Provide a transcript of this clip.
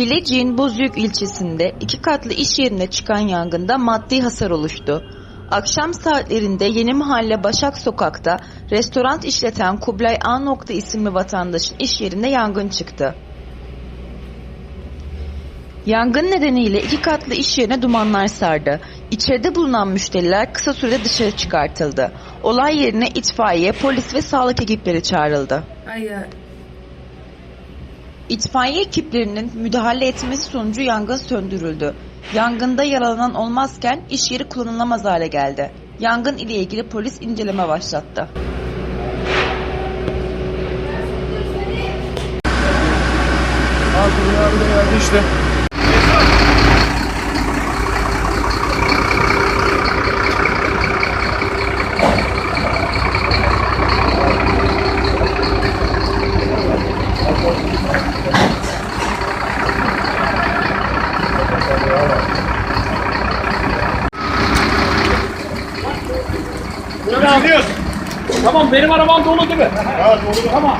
Bilecik'in Bozüyük ilçesinde iki katlı iş yerinde çıkan yangında maddi hasar oluştu. Akşam saatlerinde Yeni Mahalle Başak Sokak'ta restoran işleten Kublay A. Nokta isimli vatandaşın iş yerinde yangın çıktı. Yangın nedeniyle iki katlı iş yerine dumanlar sardı. İçeride bulunan müşteriler kısa sürede dışarı çıkartıldı. Olay yerine itfaiye, polis ve sağlık ekipleri çağrıldı. Ay. İtfaiye ekiplerinin müdahale etmesi sonucu yangın söndürüldü. Yangında yaralanan olmazken iş yeri kullanılamaz hale geldi. Yangın ile ilgili polis inceleme başlattı. Abi abi de geldi Gidiyoruz. Tamam benim arabam dolu değil mi? Ha dolu. Tamam.